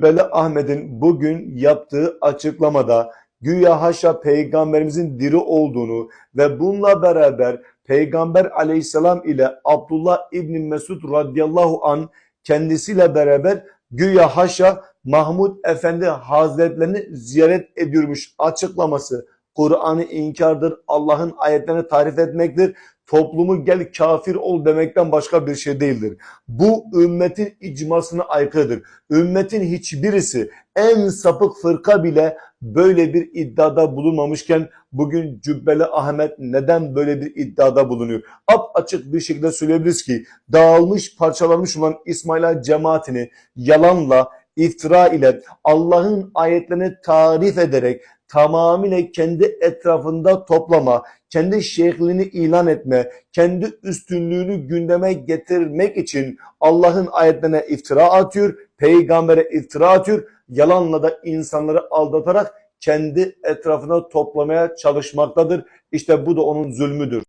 Cübbeli Ahmet'in bugün yaptığı açıklamada güya haşa peygamberimizin diri olduğunu ve bununla beraber peygamber aleyhisselam ile Abdullah İbni Mesud radıyallahu an kendisiyle beraber güya haşa Mahmud Efendi Hazretlerini ziyaret ediyormuş açıklaması Kur'an'ı inkardır, Allah'ın ayetlerini tarif etmektir, toplumu gel kafir ol demekten başka bir şey değildir. Bu ümmetin icmasına aykırıdır. Ümmetin hiçbirisi en sapık fırka bile böyle bir iddiada bulunmamışken bugün Cübbeli Ahmet neden böyle bir iddiada bulunuyor? Ap açık bir şekilde söyleyebiliriz ki dağılmış parçalanmış olan İsmaila cemaatini yalanla iftira ile Allah'ın ayetlerini tarif ederek tamamıyla kendi etrafında toplama, kendi şeyhliğini ilan etme, kendi üstünlüğünü gündeme getirmek için Allah'ın ayetlerine iftira atıyor, peygambere iftira atıyor, yalanla da insanları aldatarak kendi etrafına toplamaya çalışmaktadır. İşte bu da onun zulmüdür.